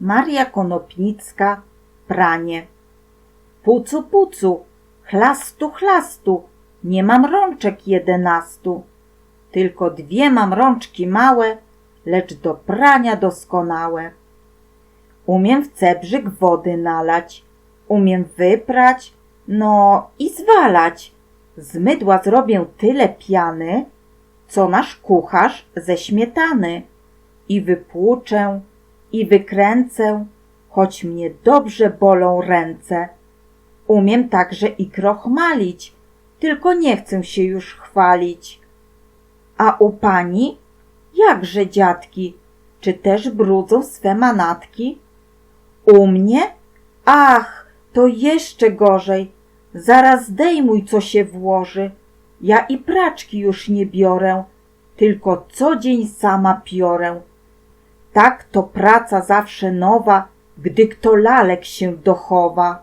Maria Konopnicka, pranie. Pucu, pucu, chlastu, chlastu, nie mam rączek jedenastu. Tylko dwie mam rączki małe, lecz do prania doskonałe. Umiem w cebrzyk wody nalać, umiem wyprać, no i zwalać. Z mydła zrobię tyle piany, co nasz kucharz ze śmietany. I wypłuczę, i wykręcę, choć mnie dobrze bolą ręce. Umiem także i krochmalić, tylko nie chcę się już chwalić. A u pani? Jakże dziadki, czy też brudzą swe manatki? U mnie? Ach, to jeszcze gorzej. Zaraz zdejmuj, co się włoży. Ja i praczki już nie biorę, tylko co dzień sama piorę. Tak to praca zawsze nowa, gdy kto lalek się dochowa.